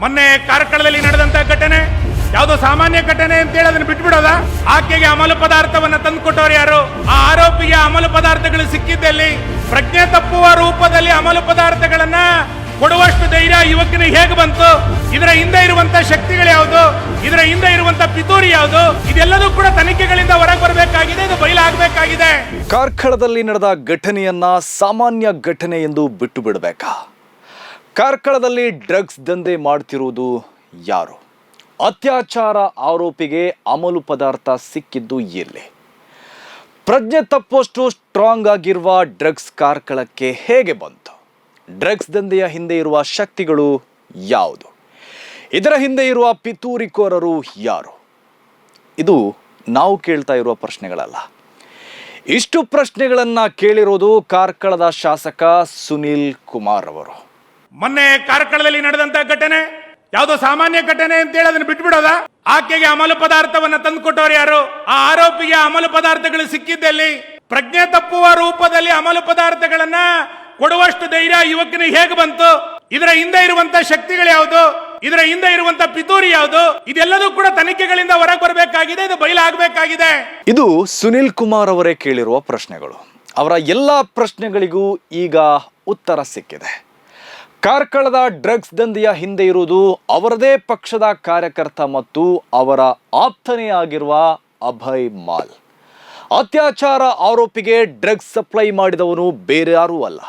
ಮೊನ್ನೆ ಕಾರ್ಕಳದಲ್ಲಿ ನಡೆದಂತಹ ಘಟನೆ, ಯಾವುದೋ ಸಾಮಾನ್ಯ ಘಟನೆ ಅಂತ ಹೇಳಿ ಅದನ್ನು ಬಿಟ್ಬಿಡೋದ? ಆಕೆಗೆ ಅಮಲು ಪದಾರ್ಥವನ್ನು ತಂದು ಕೊಟ್ಟವರು ಯಾರು? ಆ ಆರೋಪಿಗೆ ಅಮಲು ಪದಾರ್ಥಗಳು ಸಿಕ್ಕಿದ್ದಲ್ಲಿ ಪ್ರಜ್ಞೆ ತಪ್ಪುವ ರೂಪದಲ್ಲಿ ಅಮಲು ಪದಾರ್ಥಗಳನ್ನ ಕೊಡುವಷ್ಟು ಧೈರ್ಯ ಯುವಕನಿಗೆ ಹೇಗೆ ಬಂತು? ಇದರ ಹಿಂದೆ ಇರುವಂತ ಶಕ್ತಿಗಳು ಯಾವುದು? ಇದರ ಹಿಂದೆ ಇರುವಂತ ಪಿತೂರಿ ಯಾವುದು? ಇದೆಲ್ಲದೂ ಕೂಡ ತನಿಖೆಗಳಿಂದ ಹೊರಗೆ ಬರಬೇಕಾಗಿದೆ, ಇದು ಬಯಲಾಗಬೇಕಾಗಿದೆ. ಕಾರ್ಕಳದಲ್ಲಿ ನಡೆದ ಘಟನೆಯನ್ನ ಸಾಮಾನ್ಯ ಘಟನೆ ಎಂದು ಬಿಟ್ಟು ಬಿಡಬೇಕಾ? ಕಾರ್ಕಳದಲ್ಲಿ ಡ್ರಗ್ಸ್ ದಂಧೆ ಮಾಡ್ತಿರುವುದು ಯಾರು? ಅತ್ಯಾಚಾರ ಆರೋಪಿಗೆ ಅಮಲು ಪದಾರ್ಥ ಸಿಕ್ಕಿದ್ದು ಎಲ್ಲಿ? ಪ್ರಜ್ಞೆ ತಪ್ಪುವಷ್ಟು ಸ್ಟ್ರಾಂಗ್ ಆಗಿರುವ ಡ್ರಗ್ಸ್ ಕಾರ್ಕಳಕ್ಕೆ ಹೇಗೆ ಬಂತು? ಡ್ರಗ್ಸ್ ದಂಧೆಯ ಹಿಂದೆ ಇರುವ ಶಕ್ತಿಗಳು ಯಾವುದು? ಇದರ ಹಿಂದೆ ಇರುವ ಪಿತೂರಿಕೋರರು ಯಾರು? ಇದು ನಾವು ಕೇಳ್ತಾ ಇರುವ ಪ್ರಶ್ನೆಗಳಲ್ಲ. ಇಷ್ಟು ಪ್ರಶ್ನೆಗಳನ್ನು ಕೇಳಿರೋದು ಕಾರ್ಕಳದ ಶಾಸಕ ಸುನೀಲ್ ಕುಮಾರ್ ಅವರು. ಮೊನ್ನೆ ಕಾರ್ಕಳದಲ್ಲಿ ನಡೆದಂತ ಘಟನೆ, ಯಾವುದೋ ಸಾಮಾನ್ಯ ಘಟನೆ ಅಂತ ಹೇಳಿ ಅದನ್ನ ಬಿಟ್ಬಿಡೋದ? ಆಕೆಗೆ ಅಮಲು ಪದಾರ್ಥವನ್ನ ತಂದುಕೊಟ್ಟವ್ರು ಯಾರು? ಆ ಆರೋಪಿಗೆ ಅಮಲು ಪದಾರ್ಥಗಳು ಸಿಕ್ಕಿದ್ದಲ್ಲಿ ಪ್ರಜ್ಞೆ ತಪ್ಪುವ ರೂಪದಲ್ಲಿ ಅಮಲು ಪದಾರ್ಥಗಳನ್ನ ಕೊಡುವಷ್ಟು ಧೈರ್ಯ ಯುವಕನಿಗೆ ಹೇಗೆ ಬಂತು? ಇದರ ಹಿಂದೆ ಇರುವಂತ ಶಕ್ತಿಗಳು ಯಾವುದು? ಇದರ ಹಿಂದೆ ಇರುವಂತ ಪಿತೂರಿ ಯಾವುದು? ಇದೆಲ್ಲದೂ ಕೂಡ ತನಿಖೆಗಳಿಂದ ಹೊರಗೆ ಬರಬೇಕಾಗಿದೆ, ಇದು ಬಯಲಾಗಬೇಕಾಗಿದೆ. ಇದು ಸುನಿಲ್ ಕುಮಾರ್ ಅವರೇ ಕೇಳಿರುವ ಪ್ರಶ್ನೆಗಳು. ಅವರ ಎಲ್ಲ ಪ್ರಶ್ನೆಗಳಿಗೂ ಈಗ ಉತ್ತರ ಸಿಕ್ಕಿದೆ. ಕಾರ್ಕಳದ ಡ್ರಗ್ಸ್ ದಂಧೆಯ ಹಿಂದೆ ಇರುವುದು ಅವರದೇ ಪಕ್ಷದ ಕಾರ್ಯಕರ್ತ ಮತ್ತು ಅವರ ಆಪ್ತನೇ ಆಗಿರುವ ಅಭಯ್ ಮಾಲ್. ಅತ್ಯಾಚಾರ ಆರೋಪಿಗೆ ಡ್ರಗ್ಸ್ ಸಪ್ಲೈ ಮಾಡಿದವನು ಬೇರೆ ಯಾರೂ ಅಲ್ಲ.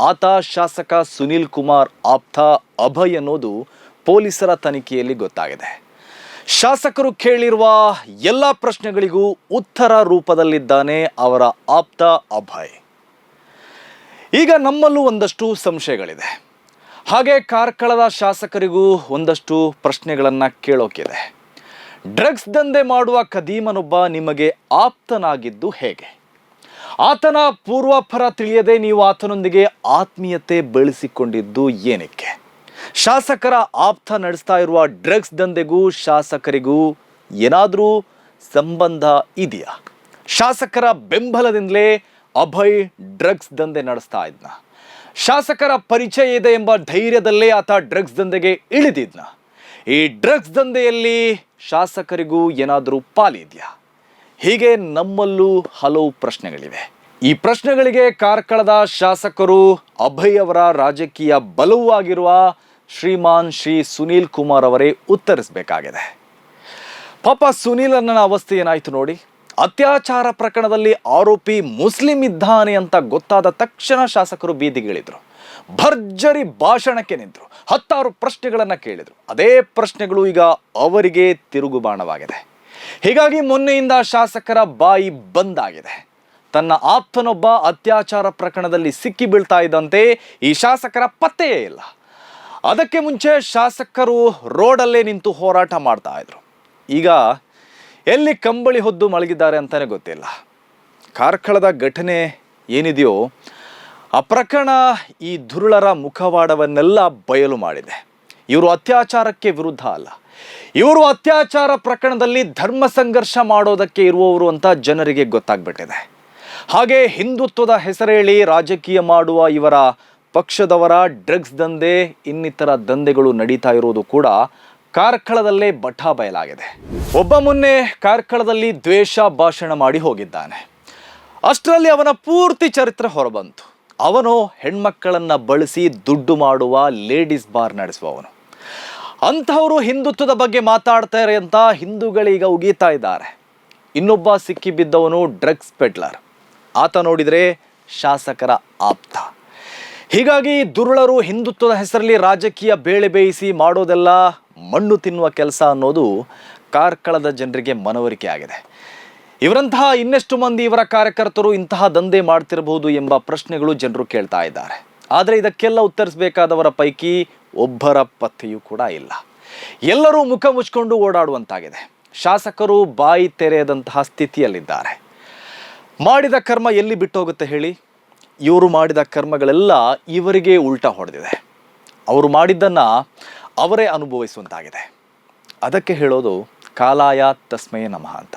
ಆತ ಶಾಸಕ ಸುನೀಲ್ ಕುಮಾರ್ ಆಪ್ತ ಅಭಯ್ ಅನ್ನೋದು ಪೊಲೀಸರ ತನಿಖೆಯಲ್ಲಿ ಗೊತ್ತಾಗಿದೆ. ಶಾಸಕರು ಕೇಳಿರುವ ಎಲ್ಲ ಪ್ರಶ್ನೆಗಳಿಗೂ ಉತ್ತರ ರೂಪದಲ್ಲಿದ್ದಾನೆ ಅವರ ಆಪ್ತ ಅಭಯ್. ಈಗ ನಮ್ಮಲ್ಲೂ ಒಂದಷ್ಟು ಸಂಶಯಗಳಿದೆ. ಹಾಗೆ ಕಾರ್ಕಳದ ಶಾಸಕರಿಗೂ ಒಂದಷ್ಟು ಪ್ರಶ್ನೆಗಳನ್ನು ಕೇಳೋಕಿದೆ. ಡ್ರಗ್ಸ್ ದಂಧೆ ಮಾಡುವ ಕದೀಮನೊಬ್ಬ ನಿಮಗೆ ಆಪ್ತನಾಗಿದ್ದು ಹೇಗೆ? ಆತನ ಪೂರ್ವಾಪರ ತಿಳಿಯದೆ ನೀವು ಆತನೊಂದಿಗೆ ಆತ್ಮೀಯತೆ ಬೆಳೆಸಿಕೊಂಡಿದ್ದು ಏನಕ್ಕೆ? ಶಾಸಕರ ಆಪ್ತ ನಡೆಸ್ತಾ ಇರುವ ಡ್ರಗ್ಸ್ ದಂಧೆಗೂ ಶಾಸಕರಿಗೂ ಏನಾದರೂ ಸಂಬಂಧ ಇದೆಯಾ? ಶಾಸಕರ ಬೆಂಬಲದಿಂದಲೇ ಅಭಯ್ ಡ್ರಗ್ಸ್ ದಂಧೆ ನಡೆಸ್ತಾ ಇದ್ನ. ಶಾಸಕರ ಪರಿಚಯ ಇದೆ ಎಂಬ ಧೈರ್ಯದಲ್ಲೇ ಆತ ಡ್ರಗ್ಸ್ ದಂಧೆಗೆ ಇಳಿದಿದ್ನ ಈ ಡ್ರಗ್ಸ್ ದಂಧೆಯಲ್ಲಿ ಶಾಸಕರಿಗೂ ಏನಾದರೂ ಪಾಲಿದೆಯಾ? ಹೀಗೆ ನಮ್ಮಲ್ಲೂ ಹಲವು ಪ್ರಶ್ನೆಗಳಿವೆ. ಈ ಪ್ರಶ್ನೆಗಳಿಗೆ ಕಾರ್ಕಳದ ಶಾಸಕರು ಅಭಯ್ ಅವರ ರಾಜಕೀಯ ಬಲವೂ ಆಗಿರುವ ಶ್ರೀಮಾನ್ ಶ್ರೀ ಸುನೀಲ್ ಕುಮಾರ್ ಅವರೇ ಉತ್ತರಿಸಬೇಕಾಗಿದೆ. ಪಾಪ ಸುನೀಲ್ ಅಣ್ಣನ ಅವಸ್ಥೆ ಏನಾಯಿತು ನೋಡಿ? ಅತ್ಯಾಚಾರ ಪ್ರಕರಣದಲ್ಲಿ ಆರೋಪಿ ಮುಸ್ಲಿಂ ಇದ್ದಾನೆ ಅಂತ ಗೊತ್ತಾದ ತಕ್ಷಣ ಶಾಸಕರು ಬೀದಿಗಿಳಿದ್ರು. ಭರ್ಜರಿ ಭಾಷಣಕ್ಕೆ ನಿಂತರು. ಹತ್ತಾರು ಪ್ರಶ್ನೆಗಳನ್ನು ಕೇಳಿದರು. ಅದೇ ಪ್ರಶ್ನೆಗಳು ಈಗ ಅವರಿಗೆ ತಿರುಗುಬಾಣವಾಗಿದೆ. ಹೀಗಾಗಿ ಮೊನ್ನೆಯಿಂದ ಶಾಸಕರ ಬಾಯಿ ಬಂದಾಗಿದೆ ತನ್ನ ಆಪ್ತನೊಬ್ಬ ಅತ್ಯಾಚಾರ ಪ್ರಕರಣದಲ್ಲಿ ಸಿಕ್ಕಿ ಬೀಳ್ತಾ ಇದ್ದಂತೆ ಈ ಶಾಸಕರ ಪತ್ತೆಯೇ ಇಲ್ಲ. ಅದಕ್ಕೆ ಮುಂಚೆ ಶಾಸಕರು ರೋಡಲ್ಲೇ ನಿಂತು ಹೋರಾಟ ಮಾಡ್ತಾ ಇದ್ರು. ಈಗ ಎಲ್ಲಿ ಕಂಬಳಿ ಹೊದ್ದು ಮಲಗಿದ್ದಾರೆ ಅಂತಲೇ ಗೊತ್ತಿಲ್ಲ. ಕಾರ್ಕಳದ ಘಟನೆ ಏನಿದೆಯೋ ಆ ಪ್ರಕರಣ ಈ ದುರುಳರ ಮುಖವಾಡವನ್ನೆಲ್ಲ ಬಯಲು ಮಾಡಿದೆ. ಇವರು ಅತ್ಯಾಚಾರಕ್ಕೆ ವಿರುದ್ಧ ಅಲ್ಲ. ಇವರು ಅತ್ಯಾಚಾರ ಪ್ರಕರಣದಲ್ಲಿ ಧರ್ಮ ಸಂಘರ್ಷ ಮಾಡೋದಕ್ಕೆ ಇರುವವರು ಅಂತ ಜನರಿಗೆ ಗೊತ್ತಾಗ್ಬಿಟ್ಟಿದೆ. ಹಾಗೆ ಹಿಂದುತ್ವದ ಹೆಸರೇಳಿ ರಾಜಕೀಯ ಮಾಡುವ ಇವರ ಪಕ್ಷದವರ ಡ್ರಗ್ಸ್ ದಂಧೆ ಇನ್ನಿತರ ದಂಧೆಗಳು ನಡೀತಾ ಇರೋದು ಕೂಡ ಕಾರ್ಕಳದಲ್ಲೇ ಬಠ ಬಯಲಾಗಿದೆ. ಒಬ್ಬ ಮೊನ್ನೆ ಕಾರ್ಕಳದಲ್ಲಿ ದ್ವೇಷ ಭಾಷಣ ಮಾಡಿ ಹೋಗಿದ್ದಾನೆ. ಅಷ್ಟರಲ್ಲಿ ಅವನ ಪೂರ್ತಿ ಚರಿತ್ರೆ ಹೊರಬಂತು. ಅವನು ಹೆಣ್ಮಕ್ಕಳನ್ನು ಬಳಸಿ ದುಡ್ಡು ಮಾಡುವ ಲೇಡೀಸ್ ಬಾರ್ ನಡೆಸುವವನು. ಅಂಥವರು ಹಿಂದುತ್ವದ ಬಗ್ಗೆ ಮಾತಾಡ್ತಾರೆ ಅಂತ ಹಿಂದೂಗಳೀಗ ಉಗೀತಾ ಇದ್ದಾರೆ. ಇನ್ನೊಬ್ಬ ಸಿಕ್ಕಿ ಬಿದ್ದವನು ಡ್ರಗ್ಸ್ ಪೆಡ್ಲರ್. ಆತ ನೋಡಿದರೆ ಶಾಸಕರ ಆಪ್ತ. ಹೀಗಾಗಿ ದುರುಳರು ಹಿಂದುತ್ವದ ಹೆಸರಲ್ಲಿ ರಾಜಕೀಯ ಬೇಳೆ ಬೇಯಿಸಿ ಮಾಡೋದೆಲ್ಲ ಮಣ್ಣು ತಿನ್ನುವ ಕೆಲಸ ಅನ್ನೋದು ಕಾರ್ಕಳದ ಜನರಿಗೆ ಮನವರಿಕೆ ಆಗಿದೆ. ಇವರಂತಹ ಇನ್ನೆಷ್ಟು ಮಂದಿ ಇವರ ಕಾರ್ಯಕರ್ತರು ಇಂತಹ ದಂಧೆ ಮಾಡ್ತಿರಬಹುದು ಎಂಬ ಪ್ರಶ್ನೆಗಳು ಜನರು ಕೇಳ್ತಾ ಇದ್ದಾರೆ. ಆದರೆ ಇದಕ್ಕೆಲ್ಲ ಉತ್ತರಿಸಬೇಕಾದವರ ಪೈಕಿ ಒಬ್ಬರ ಪತ್ತೆಯೂ ಕೂಡ ಇಲ್ಲ. ಎಲ್ಲರೂ ಮುಖ ಮುಚ್ಕೊಂಡು ಓಡಾಡುವಂತಾಗಿದೆ. ಶಾಸಕರು ಬಾಯಿ ತೆರೆಯದಂತಹ ಸ್ಥಿತಿಯಲ್ಲಿದ್ದಾರೆ. ಮಾಡಿದ ಕರ್ಮ ಎಲ್ಲಿ ಬಿಟ್ಟೋಗುತ್ತೆ ಹೇಳಿ? ಇವರು ಮಾಡಿದ ಕರ್ಮಗಳೆಲ್ಲ ಇವರಿಗೆ ಉಲ್ಟಾ ಹೊಡೆದಿದೆ. ಅವರು ಮಾಡಿದ್ದನ್ನು ಅವರೇ ಅನುಭವಿಸುವಂತಾಗಿದೆ. ಅದಕ್ಕೆ ಹೇಳೋದು ಕಾಲಾಯ ತಸ್ಮಯ ನಮಃ ಅಂತ.